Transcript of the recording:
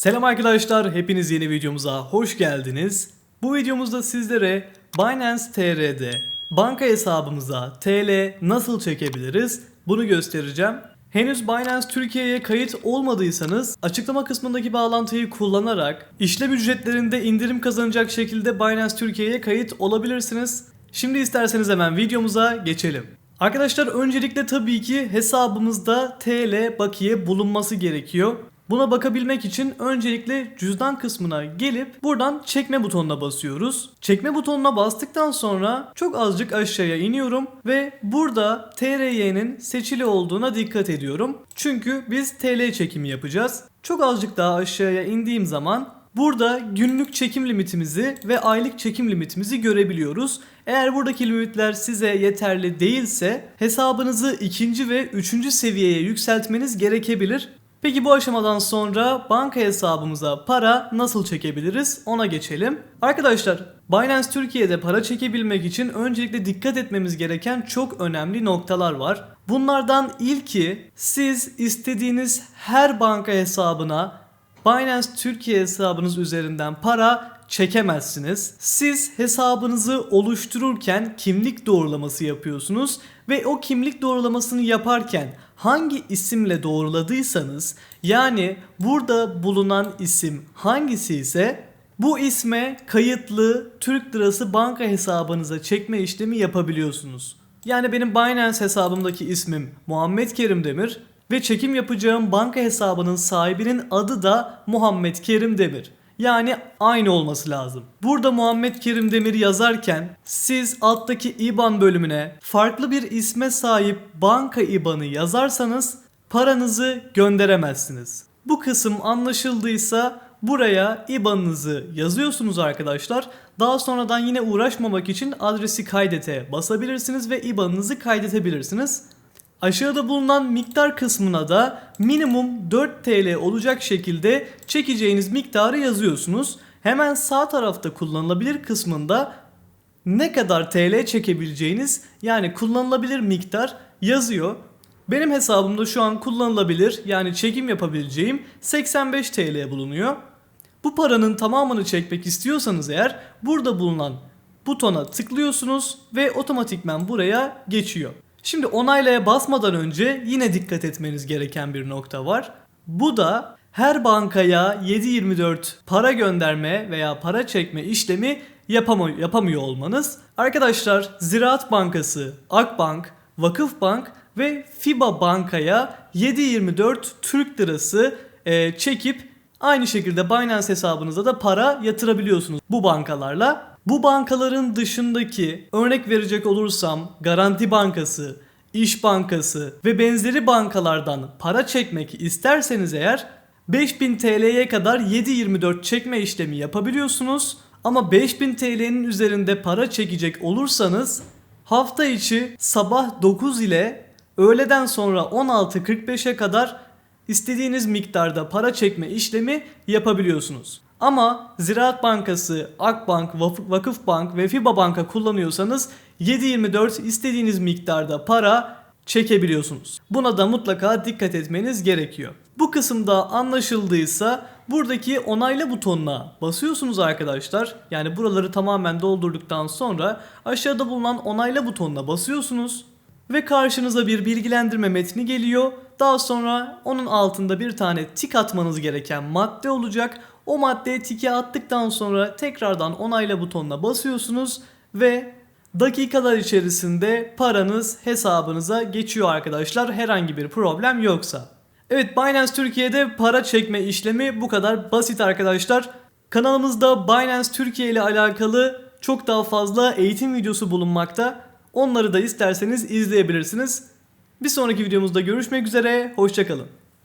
Selam arkadaşlar, hepiniz yeni videomuza hoş geldiniz. Bu videomuzda sizlere Binance TR'de banka hesabımıza TL nasıl çekebiliriz bunu göstereceğim. Henüz Binance Türkiye'ye kayıt olmadıysanız açıklama kısmındaki bağlantıyı kullanarak işlem ücretlerinde indirim kazanacak şekilde Binance Türkiye'ye kayıt olabilirsiniz. Şimdi isterseniz hemen videomuza geçelim. Arkadaşlar öncelikle tabii ki hesabımızda TL bakiye bulunması gerekiyor. Buna bakabilmek için öncelikle cüzdan kısmına gelip buradan çekme butonuna basıyoruz. Çekme butonuna bastıktan sonra çok azıcık aşağıya iniyorum ve burada TRY'nin seçili olduğuna dikkat ediyorum. Çünkü biz TL çekimi yapacağız. Çok azıcık daha aşağıya indiğim zaman Burada günlük çekim limitimizi ve aylık çekim limitimizi görebiliyoruz. Eğer buradaki limitler size yeterli değilse hesabınızı ikinci ve üçüncü seviyeye yükseltmeniz gerekebilir. Peki bu aşamadan sonra banka hesabımıza para nasıl çekebiliriz ona geçelim. Arkadaşlar Binance Türkiye'de para çekebilmek için öncelikle dikkat etmemiz gereken çok önemli noktalar var. Bunlardan ilki siz istediğiniz her banka hesabına Binance Türkiye hesabınız üzerinden para çekemezsiniz. Siz hesabınızı oluştururken kimlik doğrulaması yapıyorsunuz ve o kimlik doğrulamasını yaparken hangi isimle doğruladıysanız yani burada bulunan isim hangisi ise bu isme kayıtlı Türk lirası banka hesabınıza çekme işlemi yapabiliyorsunuz. Yani benim Binance hesabımdaki ismim Muhammed Kerim Demir ve çekim yapacağım banka hesabının sahibinin adı da Muhammed Kerim Demir. Yani aynı olması lazım. Burada Muhammed Kerim Demir yazarken siz alttaki IBAN bölümüne farklı bir isme sahip banka IBAN'ı yazarsanız paranızı gönderemezsiniz. Bu kısım anlaşıldıysa buraya IBAN'ınızı yazıyorsunuz arkadaşlar. Daha sonradan yine uğraşmamak için adresi kaydete basabilirsiniz ve IBAN'ınızı kaydetebilirsiniz. Aşağıda bulunan miktar kısmına da minimum 4 TL olacak şekilde çekeceğiniz miktarı yazıyorsunuz. Hemen sağ tarafta kullanılabilir kısmında ne kadar TL çekebileceğiniz yani kullanılabilir miktar yazıyor. Benim hesabımda şu an kullanılabilir yani çekim yapabileceğim 85 TL bulunuyor. Bu paranın tamamını çekmek istiyorsanız eğer burada bulunan butona tıklıyorsunuz ve otomatikmen buraya geçiyor. Şimdi onaylaya basmadan önce yine dikkat etmeniz gereken bir nokta var. Bu da her bankaya 7/24 para gönderme veya para çekme işlemi yapamıyor, yapamıyor olmanız. Arkadaşlar Ziraat Bankası, Akbank, Vakıfbank ve FIBA Banka'ya 7/24 Türk Lirası e, çekip aynı şekilde Binance hesabınıza da para yatırabiliyorsunuz bu bankalarla. Bu bankaların dışındaki örnek verecek olursam Garanti Bankası, İş Bankası ve benzeri bankalardan para çekmek isterseniz eğer 5000 TL'ye kadar 7/24 çekme işlemi yapabiliyorsunuz. Ama 5000 TL'nin üzerinde para çekecek olursanız hafta içi sabah 9 ile öğleden sonra 16.45'e kadar istediğiniz miktarda para çekme işlemi yapabiliyorsunuz. Ama Ziraat Bankası, Akbank, Vakıfbank ve FIBA Banka kullanıyorsanız 7/24 istediğiniz miktarda para çekebiliyorsunuz. Buna da mutlaka dikkat etmeniz gerekiyor. Bu kısımda anlaşıldıysa buradaki onayla butonuna basıyorsunuz arkadaşlar. Yani buraları tamamen doldurduktan sonra aşağıda bulunan onayla butonuna basıyorsunuz ve karşınıza bir bilgilendirme metni geliyor. Daha sonra onun altında bir tane tik atmanız gereken madde olacak. O maddeye tiki attıktan sonra tekrardan onayla butonuna basıyorsunuz ve dakikalar içerisinde paranız hesabınıza geçiyor arkadaşlar herhangi bir problem yoksa. Evet Binance Türkiye'de para çekme işlemi bu kadar basit arkadaşlar. Kanalımızda Binance Türkiye ile alakalı çok daha fazla eğitim videosu bulunmakta. Onları da isterseniz izleyebilirsiniz. Bir sonraki videomuzda görüşmek üzere, hoşçakalın.